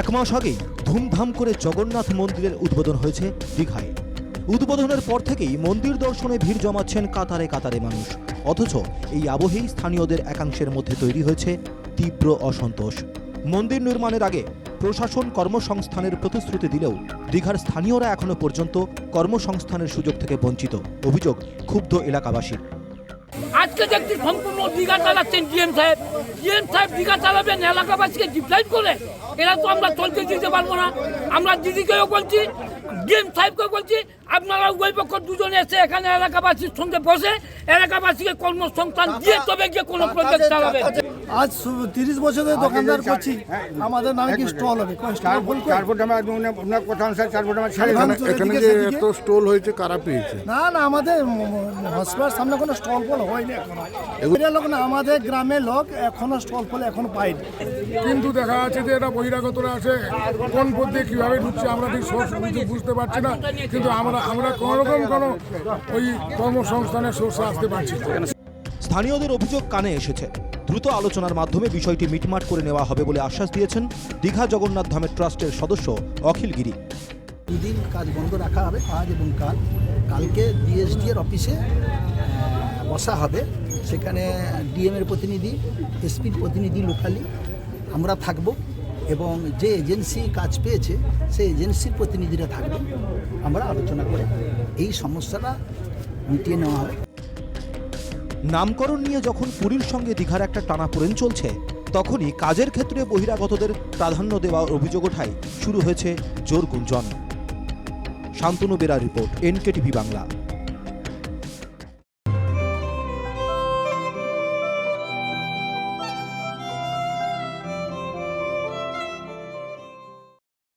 এক মাস আগেই ধুমধাম করে জগন্নাথ মন্দিরের উদ্বোধন হয়েছে দীঘায়। উদ্বোধনের পর থেকেই মন্দির দর্শনে ভিড় জমাচ্ছেন কাতারে কাতারে মানুষ। অথচ এই আবহেই স্থানীয়দের একাংশের মধ্যে তৈরি হয়েছে তীব্র অসন্তোষ। মন্দির নির্মাণের আগে প্রশাসন কর্মসংস্থানের প্রতিশ্রুতি দিলেও দীঘার স্থানীয়রা এখনও পর্যন্ত কর্মসংস্থানের সুযোগ থেকে বঞ্চিত। অভিযোগ ক্ষুব্ধ এলাকাবাসীর। আজকে দেখছি সম্পূর্ণ দীঘা চালাচ্ছেন ডিএম সাহেব। ডিএম সাহেব দীঘা চালাবেন, এলাকাবাসীকে ডিপ্লাইন করে। এরা তো আমরা চলতে দিতে পারব না। আমরা দিদিকেও বলছি, ডিএম সাহেবকেও বলছি আপনারা উভয় পক্ষ দুজনে এসে এখানে এলাকাবাসীর সঙ্গে বসে এলাকাবাসীকে কর্মসংস্থান দিয়ে তবে গিয়ে কোনো প্রজেক্ট চালাবে আজ তিরিশ বছর ধরে দোকানদার করছি। আমাদের নামে কি স্টল হবে? চার ফুট আমার ওনার কথা অনুসারে চার ফুট আমার ছেড়ে এখানে- যে এত স্টল হয়েছে কারা পেয়েছে? না না আমাদের হসপিটাল সামনে কোনো স্টল ফল হয়নি এখনও। এগুলো লোক না আমাদের গ্রামের লোক এখনও স্টল ফল এখনও পাইনি কিন্তু দেখা যাচ্ছে যে এরা বহিরাগতরা আছে। কোন পথে কীভাবে ঢুকছে আমরা ঠিক বুঝতে পারছি না। কিন্তু আমরা আমরা কোনো রকম কোনো ওই কর্মসংস্থানের সোর্সে আসতে পারছি স্থানীয়দের অভিযোগ কানে এসেছে। দ্রুত আলোচনার মাধ্যমে বিষয়টি মিটমাট করে নেওয়া হবে বলে আশ্বাস দিয়েছেন দীঘা জগন্নাথ ধামের ট্রাস্টের সদস্য অখিল গিরি। দুদিন কাজ বন্ধ রাখা হবে আজ এবং কাল। কালকে ডিএসডি এর অফিসে বসা হবে। সেখানে ডিএম এর প্রতিনিধি এসপির প্রতিনিধি লোকালি। আমরা থাকব। এবং যে এজেন্সি কাজ পেয়েছে, সেই এজেন্সির প্রতিনিধিরা থাকবে। আমরা আলোচনা করে এই সমস্যাটা মিটিয়ে নেওয়া হবে। নামকরণ নিয়ে যখন পুরীর সঙ্গে দীঘার একটা টানাপোড়েন চলছে, তখনই কাজের ক্ষেত্রে বহিরাগতদের প্রাধান্য দেওয়ার অভিযোগ ওঠায় শুরু হয়েছে জোর গুঞ্জন। Shantanu Bera report, NKTV Bangla.